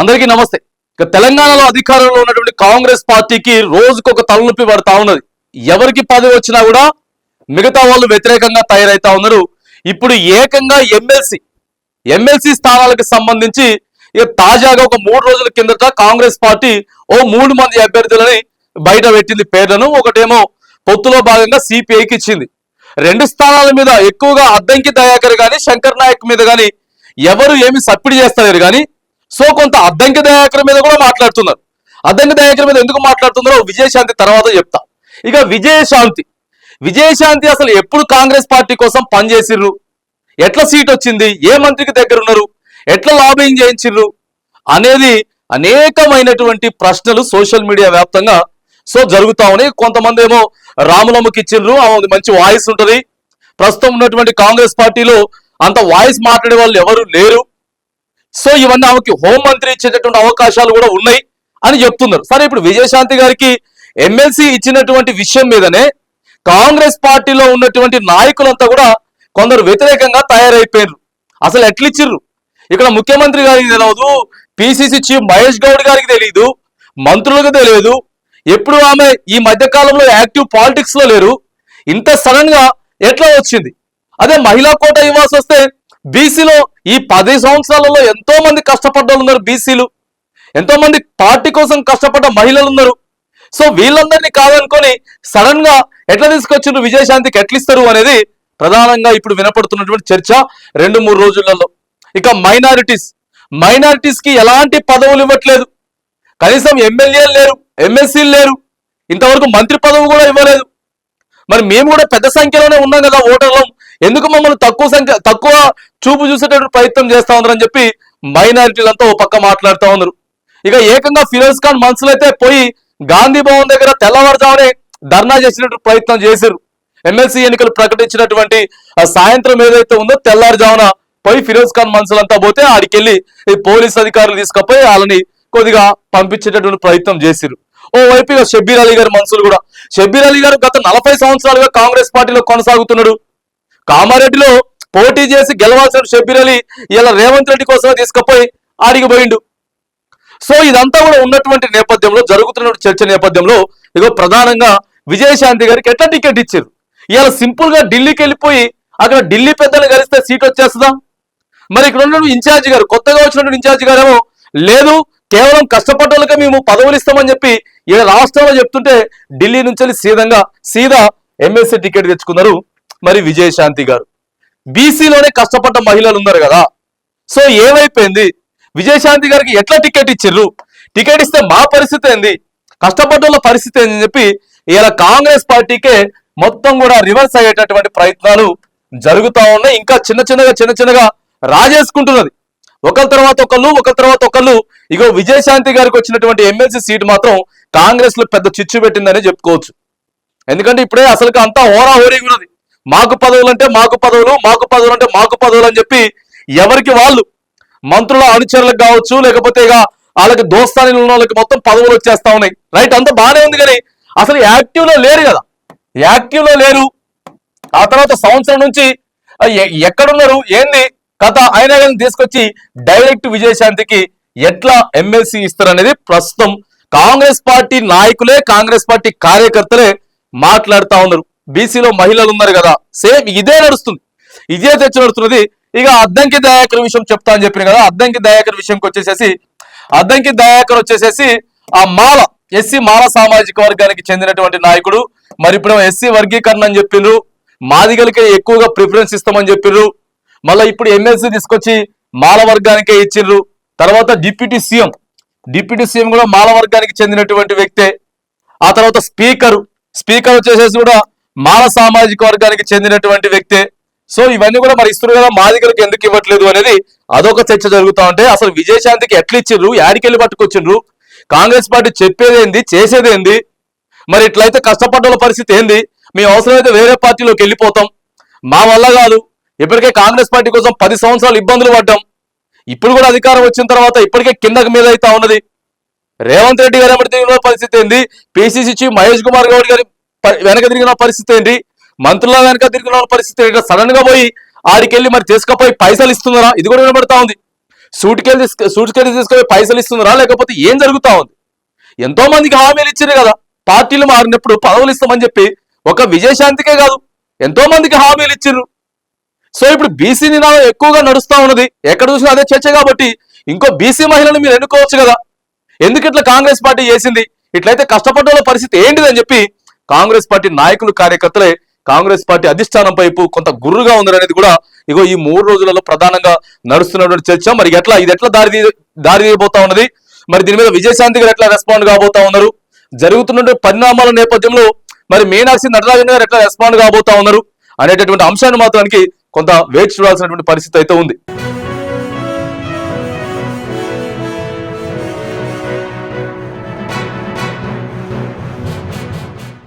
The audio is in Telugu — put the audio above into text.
అందరికీ నమస్తే. ఇక తెలంగాణలో అధికారంలో ఉన్నటువంటి కాంగ్రెస్ పార్టీకి రోజుకు ఒక తలనొప్పి పడతా ఉన్నది. ఎవరికి పదవి వచ్చినా కూడా మిగతా వాళ్ళు వ్యతిరేకంగా తయారైతా ఉన్నారు. ఇప్పుడు ఏకంగా ఎమ్మెల్సీ ఎమ్మెల్సీ స్థానాలకు సంబంధించి ఇక తాజాగా ఒక మూడు రోజుల కిందట కాంగ్రెస్ పార్టీ ఓ మూడు మంది అభ్యర్థులని బయట పెట్టింది పేర్లను. ఒకటేమో పొత్తులో భాగంగా సిపిఐకి ఇచ్చింది. రెండు స్థానాల మీద ఎక్కువగా అద్దంకి దయాకర్ గాని శంకర్ నాయక్ మీద గాని ఎవరు ఏమి సప్పిడి చేస్తలేరు కానీ సో కొంత అద్దంకి దయాకర్ మీద కూడా మాట్లాడుతున్నారు. అద్దంకి దయాకర్ మీద ఎందుకు మాట్లాడుతున్నారో విజయశాంతి తర్వాత చెప్తా. ఇక విజయశాంతి విజయశాంతి అసలు ఎప్పుడు కాంగ్రెస్ పార్టీ కోసం పనిచేసిర్రు ఎట్లా సీట్ వచ్చింది? ఏ మంత్రికి దగ్గర ఉన్నారు? ఎట్లా లాబింగ్ చేయించిర్రు? అనేది అనేకమైనటువంటి ప్రశ్నలు సోషల్ మీడియా వ్యాప్తంగా సో జరుగుతా ఉన్నాయి. కొంతమంది ఏమో రాములమ్మకి ఇచ్చిర్రు ఆమె మంచి వాయిస్ ఉంటుంది. ప్రస్తుతం ఉన్నటువంటి కాంగ్రెస్ పార్టీలో అంత వాయిస్ మాట్లాడే వాళ్ళు ఎవరు లేరు. సో ఇవన్నీ ఆమెకి హోంమంత్రి ఇచ్చేటటువంటి అవకాశాలు కూడా ఉన్నాయి అని చెప్తున్నారు. సరే ఇప్పుడు విజయశాంతి గారికి ఎమ్మెల్సీ ఇచ్చినటువంటి విషయం మీదనే కాంగ్రెస్ పార్టీలో ఉన్నటువంటి నాయకులంతా కూడా కొందరు వ్యతిరేకంగా తయారైపోయారు అసలు ఎట్లిచ్చిర్రు? ఇక్కడ ముఖ్యమంత్రి గారికి తెలియదు పిసిసి చీఫ్ మహేష్ గౌడ్ గారికి తెలియదు మంత్రులకు తెలియదు ఎప్పుడు ఆమె ఈ మధ్య కాలంలో యాక్టివ్ పాలిటిక్స్లో లేరు. ఇంత సడన్గా ఎట్లా వచ్చింది? అదే మహిళా కోట ఇవ్వాల్సి వస్తే బీసీలో ఈ పది సంవత్సరాలలో ఎంతో మంది కష్టపడ్డ వాళ్ళు ఉన్నారు బీసీలు. ఎంతో మంది పార్టీ కోసం కష్టపడ్డ మహిళలు ఉన్నారు. సో వీళ్ళందరినీ కాదనుకొని సడన్గా ఎట్లా తీసుకొచ్చిండ్రు విజయశాంతికి ఎట్లిస్తారు అనేది ప్రధానంగా ఇప్పుడు వినపడుతున్నటువంటి చర్చ రెండు మూడు రోజులలో. ఇక మైనారిటీస్. మైనారిటీస్కి ఎలాంటి పదవులు ఇవ్వట్లేదు. కనీసం ఎమ్మెల్యేలు లేరు ఎమ్మెల్సీలు లేరు. ఇంతవరకు మంత్రి పదవి కూడా ఇవ్వలేదు. మరి మేము కూడా పెద్ద సంఖ్యలోనే ఉన్నాం కదా ఓటర్లం. ఎందుకు మమ్మల్ని తక్కువ సంఖ్య తక్కువ చూపు చూసేటటువంటి ప్రయత్నం చేస్తా ఉన్నారని చెప్పి మైనారిటీలంతా ఓ పక్క మాట్లాడుతూ ఉన్నారు. ఇక ఏకంగా ఫిరోజ్ ఖాన్ మనుషులు అయితే పోయి గాంధీ భవన్ దగ్గర తెల్లవారుజామునే ధర్నా చేసినట్టు ప్రయత్నం చేశారు. ఎమ్మెల్సీ ఎన్నికలు ప్రకటించినటువంటి ఆ సాయంత్రం ఏదైతే ఉందో తెల్లారుజామున పోయి ఫిరోజ్ ఖాన్ మనుషులంతా పోతే ఆడికెళ్ళి పోలీస్ అధికారులు తీసుకపోయి వాళ్ళని కొద్దిగా పంపించేటటువంటి ప్రయత్నం చేశారు. ఓ వైపు ఇక షబ్బీర్ అలీ గారి మనుషులు కూడా షబ్బీర్ అలీ గారు గత నలభై సంవత్సరాలుగా కాంగ్రెస్ పార్టీలో కొనసాగుతున్నాడు. కామారెడ్డిలో పోటీ చేసి గెలవాల్సిన షబ్బీర్ అలీ ఇలా రేవంత్ రెడ్డి కోసమే తీసుకుపోయి ఆడికి పోయిండు. సో ఇదంతా కూడా ఉన్నటువంటి నేపథ్యంలో జరుగుతున్న చర్చ నేపథ్యంలో ఇగో ప్రధానంగా విజయశాంతి గారికి ఎట్లా టికెట్ ఇచ్చారు ఇలా సింపుల్గా ఢిల్లీకి వెళ్ళిపోయి అక్కడ ఢిల్లీ పెద్దలు కలిస్తే సీట్ వచ్చేస్తుందా? మరి ఇక్కడ ఉన్న ఇన్ఛార్జి గారు కొత్తగా వచ్చినటువంటి ఇన్ఛార్జి గారేమో లేదు కేవలం కష్టపడ్డోళ్ళకే మేము పదవులు ఇస్తామని చెప్పి ఈ రాష్ట్రంలో చెప్తుంటే ఢిల్లీ నుంచి వెళ్ళి సీదంగా సీదా ఎమ్మెల్సీ టికెట్ తెచ్చుకున్నారు. మరి విజయశాంతి గారు. బీసీలోనే కష్టపడ్డ మహిళలు ఉన్నారు కదా. సో ఏమైపోయింది? విజయశాంతి గారికి ఎట్లా టికెట్ ఇచ్చిర్రు? టికెట్ ఇస్తే మా పరిస్థితి ఏంది? కష్టపడ్డ పరిస్థితి ఏంది చెప్పి ఇలా కాంగ్రెస్ పార్టీకే మొత్తం కూడా రివర్స్ అయ్యేటటువంటి ప్రయత్నాలు జరుగుతా ఉన్నాయి. ఇంకా చిన్న చిన్నగా చిన్న చిన్నగా రాజేసుకుంటున్నది. ఒకరి తర్వాత ఒకళ్ళు ఒకరి తర్వాత ఒకళ్ళు. ఇగో విజయశాంతి గారికి వచ్చినటువంటి ఎమ్మెల్సీ సీట్ మాత్రం కాంగ్రెస్లో పెద్ద చిచ్చు పెట్టిందని చెప్పుకోవచ్చు. ఎందుకంటే ఇప్పుడే అసలుకి అంతా హోరా హోరీగా ఉన్నది. మాకు పదవులు అంటే మాకు పదవులు మాకు పదవులు అంటే మాకు పదవులు అని చెప్పి ఎవరికి వాళ్ళు మంత్రుల అనుచరులకు కావచ్చు లేకపోతే ఇక వాళ్ళకి దోస్తాని ఉన్న వాళ్ళకి మొత్తం పదవులు వచ్చేస్తా ఉన్నాయి. రైట్ అంతా బాగానే ఉంది కానీ అసలు యాక్టివ్లో లేరు కదా. యాక్టివ్లో లేరు. ఆ తర్వాత సంవత్సరం నుంచి ఎక్కడున్నారు ఏంది? కథ అయినా కానీ తీసుకొచ్చి డైరెక్ట్ విజయశాంతికి ఎట్లా ఎమ్మెల్సీ ఇస్తారనేది ప్రస్తుతం కాంగ్రెస్ పార్టీ నాయకులే కాంగ్రెస్ పార్టీ కార్యకర్తలే మాట్లాడుతూ ఉన్నారు. బీసీలో మహిళలు ఉన్నారు కదా సేమ్ ఇదే నడుస్తుంది. ఇదే చర్చ నడుస్తున్నది. ఇక అద్దంకి దయాకర్ విషయం చెప్తా అని చెప్పిన కదా అద్దంకి దయాకర్ విషయంకి వచ్చేసేసి అద్దంకి దయాకర్ వచ్చేసేసి ఆ మాల ఎస్సీ మాల సామాజిక వర్గానికి చెందినటువంటి నాయకుడు మరి ఇప్పుడు ఎస్సీ వర్గీకరణ అని చెప్పిండ్రు మాదిగలకే ఎక్కువగా ప్రిఫరెన్స్ ఇస్తామని చెప్పిర్రు మళ్ళీ ఇప్పుడు ఎమ్మెల్సీ తీసుకొచ్చి మాల వర్గానికే ఇచ్చిర్రు. తర్వాత డిప్యూటీ సీఎం డిప్యూటీ సీఎం కూడా మాల వర్గానికి చెందినటువంటి వ్యక్తే. ఆ తర్వాత స్పీకర్ స్పీకర్ వచ్చేసేసి కూడా మాల సామాజిక వర్గానికి చెందినటువంటి వ్యక్తే. సో ఇవన్నీ కూడా మరి ఇస్తున్నారు కదా మాదిగలకు ఎందుకు ఇవ్వట్లేదు అనేది అదొక చర్చ జరుగుతా ఉంటే అసలు విజయశాంతికి ఎట్లా ఇచ్చిండ్రు యాడికెళ్ళి పట్టుకొచ్చిండ్రు? కాంగ్రెస్ పార్టీ చెప్పేదేంది చేసేదేంది మరి ఇట్లయితే కష్టపడ్డ పరిస్థితి ఏంది? మేము అవసరమైతే వేరే పార్టీలోకి వెళ్ళిపోతాం. మా వల్ల కాదు. ఇప్పటికే కాంగ్రెస్ పార్టీ కోసం పది సంవత్సరాలు ఇబ్బందులు పడ్డాం. ఇప్పుడు కూడా అధికారం వచ్చిన తర్వాత ఇప్పటికే కిందకు మీద అవుతా ఉన్నది. రేవంత్ రెడ్డి గారు ఎమ్మటి పరిస్థితి ఏంది? పిసిసి చీఫ్ మహేష్ కుమార్ గౌడ్ గారి వెనక తిరిగిన పరిస్థితి ఏంటి? మంత్రుల వెనక తిరిగిన పరిస్థితి ఏంటి? సడన్గా పోయి ఆడికెళ్ళి మరి తీసుకపోయి పైసలు ఇస్తున్నారా? ఇది కూడా వినబడతా ఉంది. సూట్కెళ్ళి తీసుకు సూట్కెళ్ళి తీసుకుపోయి పైసలు ఇస్తున్నారా? లేకపోతే ఏం జరుగుతా ఉంది? ఎంతో మందికి హామీలు ఇచ్చింది కదా. పార్టీలు మారినప్పుడు పదవులు ఇస్తామని చెప్పి ఒక విజయశాంతికే కాదు. ఎంతో మందికి హామీలు ఇచ్చిర్రు. సో ఇప్పుడు బీసీ నినాదం ఎక్కువగా నడుస్తా ఉన్నది. ఎక్కడ చూసినా అదే చర్చ కాబట్టి ఇంకో బీసీ మహిళను మీరు ఎన్నుకోవచ్చు కదా. ఎందుకు ఇట్లా కాంగ్రెస్ పార్టీ చేసింది? ఇట్లయితే కష్టపడ్డ పరిస్థితి ఏంటిది అని చెప్పి కాంగ్రెస్ పార్టీ నాయకులు కార్యకర్తలే కాంగ్రెస్ పార్టీ అధిష్టానం వైపు కొంత గుర్రుగా ఉందనేది కూడా ఇగో ఈ మూడు రోజులలో ప్రధానంగా నడుస్తున్నటువంటి చర్చ. మరి ఎట్లా ఇది ఎట్లా దారి దారి తీయబోతా ఉన్నది? మరి దీని మీద విజయశాంతి గారు ఎట్లా రెస్పాండ్ కాబోతా ఉన్నారు? జరుగుతున్న పరిణామాల నేపథ్యంలో మరి మీనాక్షి నటరాజన్ గారు ఎట్లా రెస్పాండ్ కాబోతా ఉన్నారు అనేటటువంటి అంశాన్ని మాత్రానికి కొంత వేచి చూడాల్సినటువంటి పరిస్థితి అయితే ఉంది.